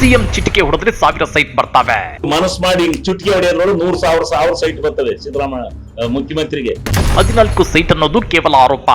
CM ಚಿಟಿಕೆ ಹೊಡೆದ್ರೆ ಸಾವಿರ ಸೈಟ್ ಬರ್ತವೆ. ಮನಸ್ ಮಾಡಿ ಚುಟಿಕೆ ನೋಡು ನೂರ್ ಸಾವಿರ ಸಾವಿರ ಸೈಟ್ ಬರ್ತವೆ ಸಿದ್ದರಾಮಯ್ಯ ಮುಖ್ಯಮಂತ್ರಿಗೆ. ಹದಿನಾಲ್ಕು ಸೈಟ್ ಅನ್ನೋದು ಕೇವಲ ಆರೋಪ.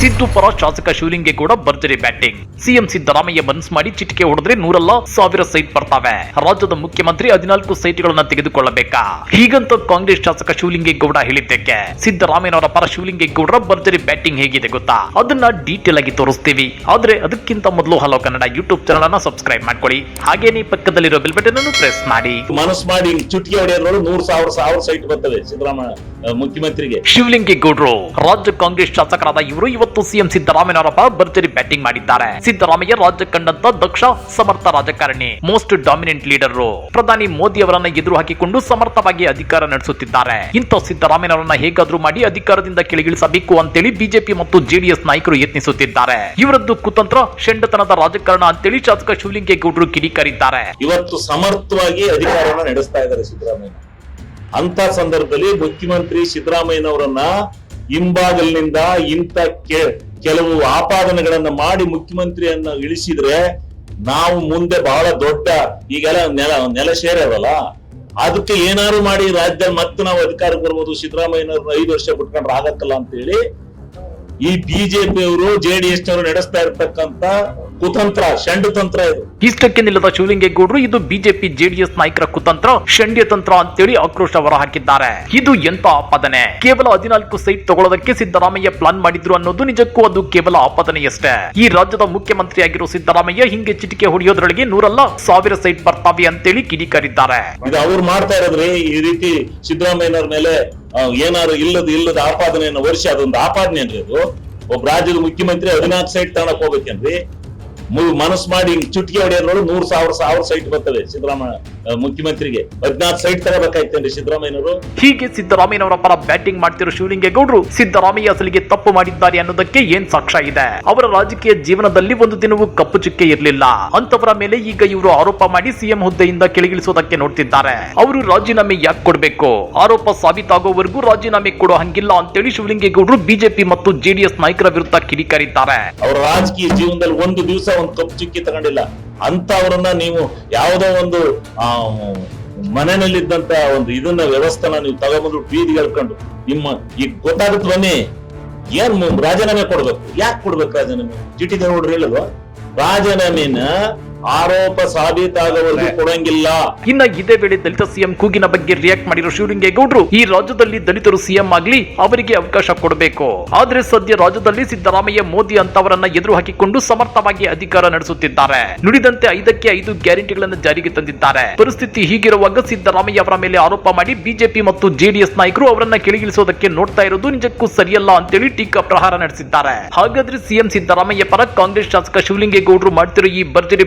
ಸಿದ್ದು ಪರ ಶಾಸಕ ಶಿವಲಿಂಗೇಗೌಡ ಭರ್ಜರಿ ಬ್ಯಾಟಿಂಗ್. ಸಿಎಂ ಸಿದ್ದರಾಮಯ್ಯ ಬನ್ಸ್ ಮಾಡಿ ಚಿಟಿಕೆ ಹೊಡೆದ್ರೆ ನೂರಲ್ಲ ಸಾವಿರ ಸೈಟ್ ಬರ್ತಾವೆ. ರಾಜ್ಯದ ಮುಖ್ಯಮಂತ್ರಿ ಹದಿನಾಲ್ಕು ಸೈಟ್ಗಳನ್ನ ತೆಗೆದುಕೊಳ್ಳಬೇಕಾ? ಹೀಗಂತ ಕಾಂಗ್ರೆಸ್ ಶಾಸಕ ಶಿವಲಿಂಗೇಗೌಡ ಹೇಳಿದ್ದಕ್ಕೆ. ಸಿದ್ದರಾಮಯ್ಯನವರ ಪರ ಶಿವಲಿಂಗೇಗೌಡರ ಭರ್ಜರಿ ಬ್ಯಾಟಿಂಗ್ ಹೇಗಿದೆ ಗೊತ್ತಾ? ಅದನ್ನ ಡೀಟೇಲ್ ಆಗಿ ತೋರಿಸ್ತೀವಿ. ಆದ್ರೆ ಅದಕ್ಕಿಂತ ಮೊದಲು ಹಲೋ ಕನ್ನಡ ಯೂಟ್ಯೂಬ್ ಚಾನಲ್ ಅನ್ನ ಸಬ್ಸ್ಕ್ರೈಬ್ ಮಾಡ್ಕೊಳ್ಳಿ. ಹಾಗೇನೇ ಪಕ್ಕದಲ್ಲಿರೋ ಬೆಲ್ ಬಟನ್ ಅನ್ನು ಪ್ರೆಸ್ ಮಾಡಿ. ಮನಸ್ ಮಾಡಿ ಚುಟ್ಕಿ ಹೊಡೆಯೋದ್ ನೋಡು ನೂರ್ ಸಾವಿರ ಸಾವಿರ ಸೈಟ್ ಬರ್ತದೆ ಸಿದ್ದರಾಮಯ್ಯ ಮುಖ್ಯಮಂತ್ರಿಗೆ. ಶಿವಲಿಂಗೇಗೌಡರು ರಾಜ್ಯ ಕಾಂಗ್ರೆಸ್ ಶಾಸಕರಾದ ಇವರು ಇವತ್ತು ಸಿಎಂ ಸಿದ್ದರಾಮಯ್ಯನವರಪ್ಪ ಭರ್ಜರಿ ಬ್ಯಾಟಿಂಗ್ ಮಾಡಿದ್ದಾರೆ. ಸಿದ್ದರಾಮಯ್ಯ ರಾಜ್ಯ ಕಂಡಂತ ದಕ್ಷ, ಸಮರ್ಥ ರಾಜಕಾರಣಿ ಮೋಸ್ಟ್ ಡಾಮಿನೆಂಟ್ ಲೀಡರ್ ಪ್ರಧಾನಿ ಮೋದಿ ಅವರನ್ನ ಎದುರು ಹಾಕಿಕೊಂಡು ಸಮರ್ಥವಾಗಿ ಅಧಿಕಾರ ನಡೆಸುತ್ತಿದ್ದಾರೆ. ಇಂಥ ಸಿದ್ದರಾಮಯ್ಯನವರನ್ನ ಹೇಗಾದ್ರೂ ಮಾಡಿ ಅಧಿಕಾರದಿಂದ ಕೆಳಗಿಳಿಸಬೇಕು ಅಂತೇಳಿ ಬಿಜೆಪಿ ಮತ್ತು ಜೆಡಿಎಸ್ ನಾಯಕರು ಯತ್ನಿಸುತ್ತಿದ್ದಾರೆ. ಇವರದ್ದು ಕುತಂತ್ರ, ಶೆಂಡತನದ ರಾಜಕಾರಣ ಅಂತೇಳಿ ಶಾಸಕ ಶಿವಲಿಂಗೇಗೌಡರು ಕಿಡಿಕಾರಿದ್ದಾರೆ. ಇವತ್ತು ಸಮರ್ಥವಾಗಿ ಅಧಿಕಾರವನ್ನು ನಡೆಸ್ತಾ ಇದ್ದಾರೆ ಸಿದ್ದರಾಮಯ್ಯ. ಅಂತ ಸಂದರ್ಭದಲ್ಲಿ ಮುಖ್ಯಮಂತ್ರಿ ಸಿದ್ದರಾಮಯ್ಯನವರನ್ನ ಹಿಂಬಾಗಲಿನಿಂದ ಇಂಥ ಕೆಲವು ಆಪಾದನೆಗಳನ್ನ ಮಾಡಿ ಮುಖ್ಯಮಂತ್ರಿಯನ್ನ ಇಳಿಸಿದ್ರೆ ನಾವು ಮುಂದೆ ಬಹಳ ದೊಡ್ಡ, ಈಗೆಲ್ಲ ನೆಲ ನೆಲ ಸೇರವಲ್ಲ ಅದಕ್ಕೆ ಏನಾರು ಮಾಡಿ ರಾಜ್ಯದಲ್ಲಿ ಮತ್ತೆ ನಾವು ಅಧಿಕಾರಕ್ಕೆ ಬರ್ಬೋದು, ಸಿದ್ದರಾಮಯ್ಯನವ್ರನ್ನ ಐದು ವರ್ಷ ಬಿಟ್ಕೊಂಡ್ರೆ ಆಗತ್ತಲ್ಲ ಅಂತ ಹೇಳಿ ಈ ಬಿಜೆಪಿಯವರು ಜೆಡಿಎಸ್ ನವರು ನಡೆಸ್ತಾ ಇರ್ತಕ್ಕಂತ ಕುತಂತ್ರ ತಂತ್ರ ಇದು. ಇಷ್ಟಕ್ಕೆ ನಿಲ್ಲದ ಶಿವಲಿಂಗೇಗೌಡರು ಇದು ಬಿಜೆಪಿ ಜೆಡಿಎಸ್ ನಾಯಕರ ಕುತಂತ್ರ ಷಂಡ್ಯತಂತ್ರ ಅಂತೇಳಿ ಆಕ್ರೋಶ ಹೊರಹಾಕಿದ್ದಾರೆ. ಇದು ಎಂತ ಆಪಾದನೆ? ಕೇವಲ ಹದಿನಾಲ್ಕು ಸೈಟ್ ತಗೊಳ್ಳೋದಕ್ಕೆ ಸಿದ್ದರಾಮಯ್ಯ ಪ್ಲಾನ್ ಮಾಡಿದ್ರು ಅನ್ನೋದು ನಿಜಕ್ಕೂ ಅದು ಕೇವಲ ಆಪಾದನೆಯಷ್ಟೇ. ಈ ರಾಜ್ಯದ ಮುಖ್ಯಮಂತ್ರಿಯಾಗಿರೋ ಸಿದ್ದರಾಮಯ್ಯ ಹಿಂಗೆ ಚಿಟಿಕೆ ಹೊಡೆಯೋದ್ರೊಳಗೆ ನೂರಲ್ಲ ಸಾವಿರ ಸೈಟ್ ಬರ್ತಾವೆ ಅಂತೇಳಿ ಕಿಡಿಕಾರಿದ್ದಾರೆ. ಇದು ಅವ್ರು ಮಾಡ್ತಾ ಇರೋದ್ರಿ ಈ ರೀತಿ ಸಿದ್ದರಾಮಯ್ಯನವ್ರ ಮೇಲೆ ಏನಾದ್ರು ಇಲ್ಲದ ಇಲ್ಲದ ಆಪಾದನೆಯನ್ನು ವರ್ಷ ಅದೊಂದು ಆಪಾದನೆ ಅನ್ರಿ ಅದು. ಒಬ್ಬ ರಾಜ್ಯದ ಮುಖ್ಯಮಂತ್ರಿ ಹದಿನಾಲ್ಕು ಸೈಟ್ ತಗೊಳಕ್ ಹೋಗ್ಬೇಕೇನ್ರಿ? ಮು- ಮನಸ್ ಮಾಡಿ ಚುಟ್ಕಿ ಹೊಡೆಯೋದ್ರೊಳಗೆ ನೂರ್ ಸಾವಿರ ಸಾವಿರ ಸೈಟ್ ಬರ್ತವೆ ಸಿದ್ದರಾಮಯ್ಯ ಮುಖ್ಯಮಂತ್ರಿಗೆ. ಹದಿನಾಲ್ಕು ಸೈಟ್ ತಗೋಬೇಕಾಯ್ತೇನ್ರಿ ಸಿದ್ದರಾಮಯ್ಯನವರು? ಹೀಗೆ ಸಿದ್ದರಾಮಯ್ಯನವರ ಪರ ಬ್ಯಾಟಿಂಗ್ ಮಾಡ್ತಿರೋ ಶಿವಲಿಂಗೇಗೌಡರು ಸಿದ್ದರಾಮಯ್ಯ ಅಸಲಿಗೆ ತಪ್ಪು ಮಾಡಿದ್ದಾರೆ ಅನ್ನೋದಕ್ಕೆ ಏನ್ ಸಾಕ್ಷ್ಯ ಇದೆ? ಅವರ ರಾಜಕೀಯ ಜೀವನದಲ್ಲಿ ಒಂದು ದಿನವೂ ಕಪ್ಪು ಚುಕ್ಕೆ ಇರಲಿಲ್ಲ. ಅಂತವರ ಮೇಲೆ ಈಗ ಇವರು ಆರೋಪ ಮಾಡಿ ಸಿಎಂ ಹುದ್ದೆಯಿಂದ ಕೆಳಗಿಳಿಸೋದಕ್ಕೆ ನೋಡ್ತಿದ್ದಾರೆ. ಅವರು ರಾಜೀನಾಮೆ ಯಾಕೆ ಕೊಡಬೇಕು? ಆರೋಪ ಸಾಬೀತಾಗೋವರೆಗೂ ರಾಜೀನಾಮೆ ಕೊಡೋ ಹಂಗಿಲ್ಲ ಅಂತೇಳಿ ಶಿವಲಿಂಗೇಗೌಡರು ಬಿಜೆಪಿ ಮತ್ತು ಜೆಡಿಎಸ್ ನಾಯಕರ ವಿರುದ್ಧ ಕಿಡಿಕಾರಿದ್ದಾರೆ. ಅವರ ರಾಜಕೀಯ ಜೀವನದಲ್ಲಿ ಒಂದು ದಿವಸ ಒಂದು ಕಪ್ಪು ಚಿಕ್ಕಿ ತಗೊಂಡಿಲ್ಲ. ಅಂತವ್ರನ್ನ ನೀವು ಯಾವುದೋ ಒಂದು, ಆ ಮನೆಯಲ್ಲಿದ್ದಂತ ಒಂದು ಇದನ್ನ ವ್ಯವಸ್ಥೆನ ನೀವು ತಗೊಂಡ್ಬಂದು ಬೀದಿಗೆ ಹೇಳ್ಕೊಂಡು ನಿಮ್ಮ ಈಗ ಗೊತ್ತಾಗುತ್ತೆ ಬನ್ನಿ, ಏನ್ ರಾಜೀನಾಮೆ ಕೊಡ್ಬೇಕು? ಯಾಕೆ ಕೊಡ್ಬೇಕು ರಾಜೀನಾಮೆ? ಜಿಟಿ ನೋಡ್ರಿ ಹೇಳಲ್ವಾ ರಾಜೀನಾಮೆನ ಆರೋಪ ಸಾಬೀತಾಗವರೆಗೂ ಕೊಡಂಗಿಲ್ಲ. ಇನ್ನ ಇದೇ ವೇಳೆ ದಲಿತ ಸಿಎಂ ಕೂಗಿನ ಬಗ್ಗೆ ರಿಯಾಕ್ಟ್ ಮಾಡಿರೋ ಶಿವಲಿಂಗೇಗೌಡರು ಈ ರಾಜ್ಯದಲ್ಲಿ ದಲಿತರು ಸಿಎಂ ಆಗ್ಲಿ ಅವರಿಗೆ ಅವಕಾಶ ಕೊಡಬೇಕು. ಆದ್ರೆ ಸದ್ಯ ರಾಜ್ಯದಲ್ಲಿ ಸಿದ್ದರಾಮಯ್ಯ ಮೋದಿ ಅಂತವರನ್ನ ಎದುರು ಹಾಕಿಕೊಂಡು ಸಮರ್ಥವಾಗಿ ಅಧಿಕಾರ ನಡೆಸುತ್ತಿದ್ದಾರೆ. ನುಡಿದಂತೆ ಐದಕ್ಕೆ ಐದು ಗ್ಯಾರಂಟಿಗಳನ್ನು ಜಾರಿಗೆ ತಂದಿದ್ದಾರೆ. ಪರಿಸ್ಥಿತಿ ಹೀಗಿರುವಾಗ ಸಿದ್ದರಾಮಯ್ಯ ಅವರ ಮೇಲೆ ಆರೋಪ ಮಾಡಿ ಬಿಜೆಪಿ ಮತ್ತು ಜೆಡಿಎಸ್ ನಾಯಕರು ಅವರನ್ನ ಕೆಳಗಿಳಿಸೋದಕ್ಕೆ ನೋಡ್ತಾ ಇರೋದು ನಿಜಕ್ಕೂ ಸರಿಯಲ್ಲ ಅಂತೇಳಿ ಟೀಕಾ ಪ್ರಹಾರ ನಡೆಸಿದ್ದಾರೆ. ಹಾಗಾದ್ರೆ ಸಿಎಂ ಸಿದ್ದರಾಮಯ್ಯ ಪರ ಕಾಂಗ್ರೆಸ್ ಶಾಸಕ ಶಿವಲಿಂಗೇಗೌಡರು ಮಾಡ್ತಿರೋ ಈ ಭರ್ಜರಿ